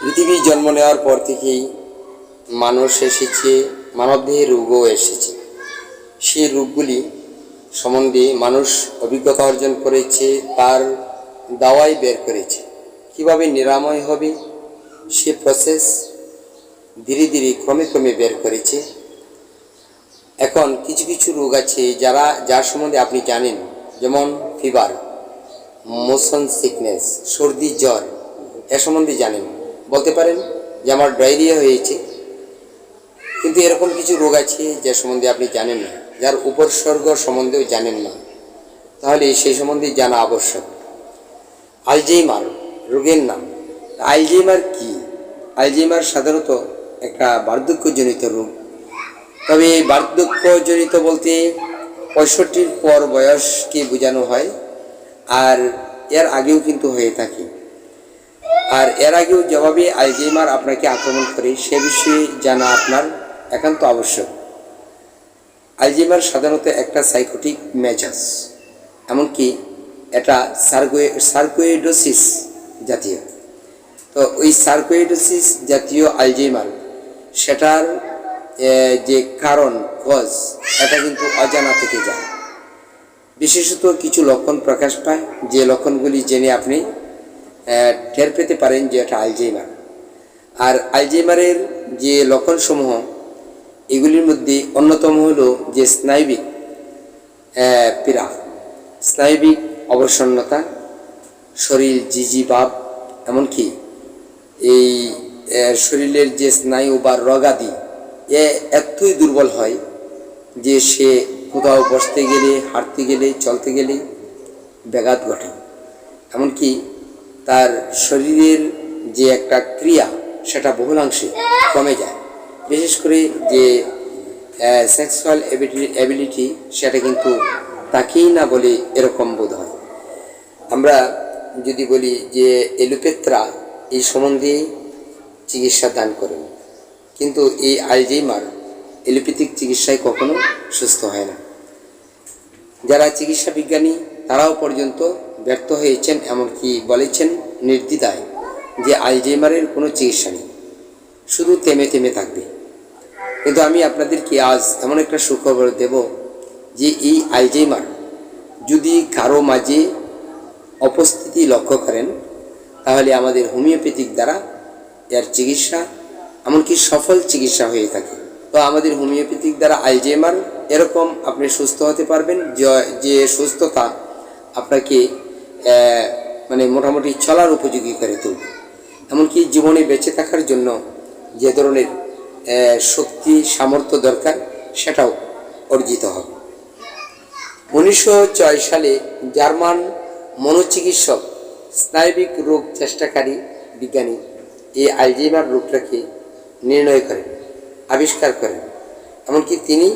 পৃথিবী জন্ম নেওয়ার পর থেকেই মানুষ এসেছে মানবদেহে রোগও এসেছে। সেই রোগগুলি সম্বন্ধে মানুষ অভিজ্ঞতা অর্জন করেছে, তার দাওয়াই বের করেছে। কীভাবে নিরাময় হবে? সে প্রসেস ধীরে ধীরে ক্রমে ক্রমে বের করেছে। এখন কিছু কিছু রোগ আছে যারা, যার সম্বন্ধে আপনি জানেন, যেমন ফিভার মোশন সিকনেস সর্দি, জ্বর, এ সম্বন্ধে জানেন। বলতে পারেন যে আমার ডায়রিয়া হয়েছে। কিন্তু এরকম কিছু রোগ আছে যে সম্বন্ধে আপনি জানেন না। যার উপসর্গ সম্বন্ধেও জানেন না। তাহলে সেই সম্বন্ধে জানা আবশ্যক। আলজেইমার রোগের নাম। আলজেইমার কি? আলজেইমার সাধারণত একটা বার্ধক্যজনিত রোগ। তবে এই বার্ধক্যজনিত বলতে পঁয়ষট্টির পর বয়সকে বোঝানো হয়। আর এর আগেও কিন্তু হয়ে থাকে। আর এর আগেও যেভাবে আলজেইমার আপনাকে আক্রমণ করে সে বিষয়ে জানা আপনার একান্ত আবশ্যক। আলজেইমার সাধারণত একটা সাইকোটিক মেজাজ, এমনকি এটা সার্কোয়ে, সার্কোয়েডোসিস জাতীয়। তো ওই সার্কোয়েডোসিস জাতীয় আলজেইমার, সেটার যে কারণ, কজ এটা কিন্তু অজানা থেকে যায়। বিশেষত কিছু লক্ষণ প্রকাশ পায়, যে লক্ষণগুলি জেনে আপনি টের পেতে পারেন যে এটা আলজেইমার। আর আলজেইমারের যে লক্ষণসমূহ, এগুলির মধ্যে অন্যতম হলো যে স্নায়বিক পীড়া। স্নায়বিক অবসন্নতা, শরীর জিজি ভাব এমনকি এই শরীরের যে স্নায়ু বা রগাদি, এ এতই দুর্বল হয় যে সে কোথাও বসতে গেলে, হাঁটতে গেলে, চলতে গেলে ব্যাঘাত ঘটে। এমনকি তার শরীরের যে একটা ক্রিয়া, সেটা বহুলাংশে কমে যায়। বিশেষ করে যে সেক্সুয়াল অ্যাবিলিটি সেটা কিন্তু তাকেই না বলে এরকম বোধ হয়। আমরা যদি বলি যে এলোপেত্রা এই সম্বন্ধে চিকিৎসা দান করেন, কিন্তু এই আলজেইমার এলোপ্যাথিক চিকিৎসায় কখনো সুস্থ হয় না। যারা চিকিৎসা বিজ্ঞানী, তারাও পর্যন্ত ব্যর্থ হয়েছেন এমনকি বলেছেন নির্দ্বিধায় যে আলজেইমারের কোনো চিকিৎসা নেই। শুধু থেমে থেমে থাকবে। কিন্তু আমি আপনাদেরকে আজ এমন একটা সুখবর দেব যে এই আলজেইমার যদি কারও মাঝে উপস্থিতি লক্ষ্য করেন, তাহলে আমাদের হোমিওপ্যাথিক দ্বারা এর চিকিৎসা এমনকি সফল চিকিৎসা হয়ে থাকে। তো আমাদের হোমিওপ্যাথিক দ্বারা আলজেমার এরকম আপনি সুস্থ হতে পারবেন যে- সুস্থতা আপনাকে মানে মোটামুটি চলার উপযোগী করে তুলবে। এমনকি জীবনে বেঁচে থাকার জন্য যে ধরনের শক্তি, সামর্থ্য দরকার, সেটাও অর্জিত হবে। উনিশশো ছয় সালে জার্মান মনোচিকিৎসক, স্নায়বিক রোগ চেষ্টাকারী বিজ্ঞানী এই আলজেইমার রোগটাকে নির্ণয় করেন, আবিষ্কার করেন। এমনকি তিনি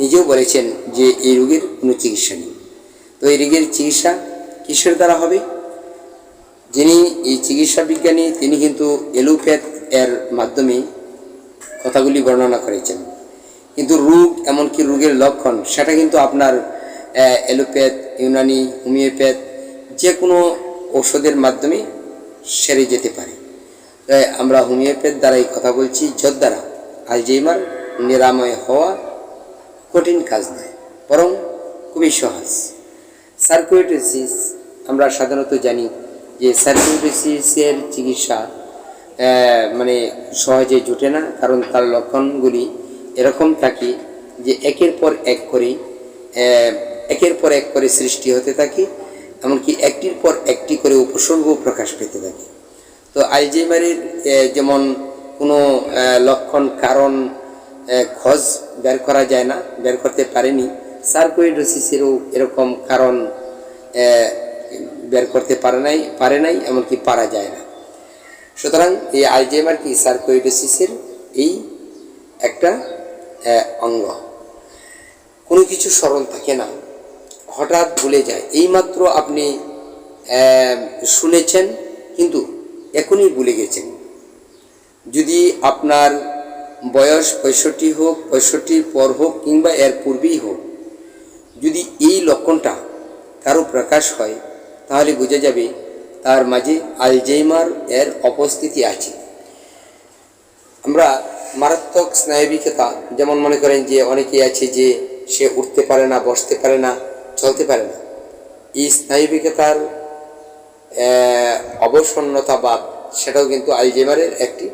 নিজেও বলেছেন যে এই রোগের কোনো চিকিৎসা নেই। তো এই রোগের চিকিৎসা কিসের দ্বারা হবে? যিনি এই চিকিৎসা বিজ্ঞানী তিনি কিন্তু এলোপ্যাথ এর মাধ্যমে কথাগুলি বর্ণনা করেছেন। কিন্তু রোগ এমনকি রোগের লক্ষণ সেটা কিন্তু আপনার আহ, এলোপ্যাথ ইউনানি হোমিওপ্যাথ যে কোনো ঔষধের মাধ্যমে সেরে যেতে পারে। তাই আমরা হোমিওপ্যাথ দ্বারাই কথা বলছি যর দ্বারা আলজেইমার নিরাময় হওয়া কঠিন কাজ নয় বরং খুবই সহজ। সার্কুইটোসিস আমরা সাধারণত জানি যে সার্কুইটোসিসের চিকিৎসা মানে সহজে জুটে না কারণ তার লক্ষণগুলি এরকম থাকে যে একের পর এক করে একের পর এক করে সৃষ্টি হতে থাকে এমনকি একটির পর একটি করে উপসর্গ প্রকাশ পেতে থাকে। তো আলজেইমারের আহ, যেমন কোনো লক্ষণ কারণ খোঁজ বের করা যায় না বের করতে পারেনি সার্কোইডোসিসেরও এরকম কারণ বের করতে পারে নাই পারে নাই, এমনকি পারা যায় না। সুতরাং এই আলজেইমার কি সার্কোয়েডোসিসের এই একটা অঙ্গ। কোনো কিছু স্মরণ থাকে না, হঠাৎ ভুলে যায়। এইমাত্র আপনি শুনেছেন, কিন্তু এখনই ভুলে গেছেন। যদি আপনার বয়স পঁয়ষট্টি হোক, পঁয়ষট্টির পর হোক, কিংবা এর পূর্বেই হোক যদি এই লক্ষণটা কারও প্রকাশ হয়, তাহলে বোঝা যাবে তার মাঝে আলজেইমার এর উপস্থিতি আছে। আমরা মারাত্মক স্নায়বিকতা, যেমন মনে করেন যে অনেকেই আছে যে সে উঠতে পারে না, বসতে পারে না, চলতে পারে না। এই স্নায়বিকতার অবসন্নতা অবসন্নতাবাদ সেটাও কিন্তু আলজেমারের একটি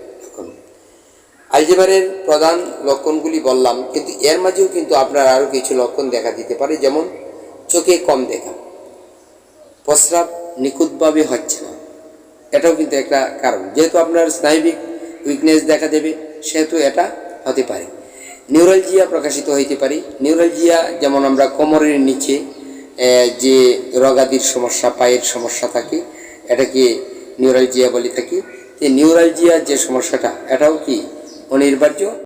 লক্ষণ আলজেমারের প্রধান লক্ষণগুলি বললাম, কিন্তু এর মাঝেও কিন্তু আপনার আরও কিছু লক্ষণ দেখা দিতে পারে, যেমন চোখে কম দেখা, প্রস্রাব নিখুঁতভাবে হচ্ছে না। এটাও কিন্তু একটা কারণ। যেহেতু আপনার স্নায়বিক উইকনেস দেখা দেবে, সেহেতু এটা হতে পারে। নিউরালজিয়া প্রকাশিত হইতে পারে। নিউরালজিয়া যেমন আমরা কোমরের নিচে যে রগাদির সমস্যা, পায়ের সমস্যা থাকে, এটাকে নিউরালজিয়া বলে থাকি। যে নিউরালজিয়া যে সমস্যাটা, এটাও কি অনিবার্য